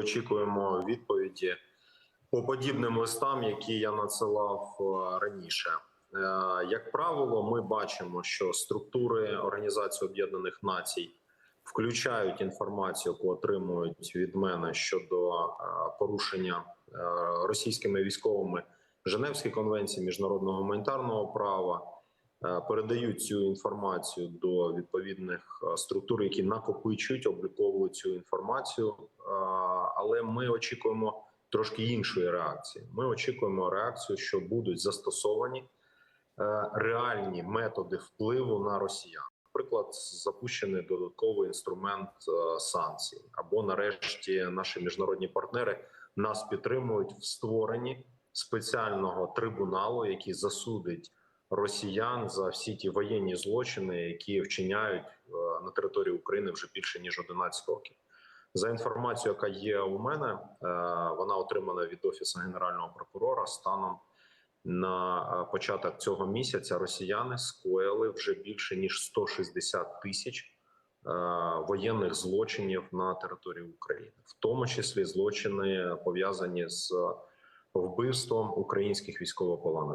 очікуємо відповіді по подібним листам, які я надсилав е, раніше. Е, Як правило, ми бачимо, що структури Організації Об'єднаних Націй включають інформацію, яку отримують від мене щодо е, порушення російськими військовими Женевської конвенції міжнародного гуманітарного права. Передають цю інформацію до відповідних структур, які накопичують, обліковують цю інформацію. Але ми очікуємо трошки іншої реакції. Ми очікуємо реакцію, що будуть застосовані е, реальні методи впливу на росіян. Наприклад, запущений додатковий інструмент е, санкцій, або нарешті наші міжнародні партнери нас підтримують в створенні спеціального трибуналу, який засудить росіян за всі ті воєнні злочини, які вчиняють е, на території України вже більше ніж 11 років. За інформацією, яка є у мене, е, вона отримана від офісу генерального прокурора. Станом на е, початок цього місяця росіяни скоїли вже більше ніж 160 тисяч е, воєнних злочинів на території України, в тому числі злочини пов'язані з вбивством українських військовополонених.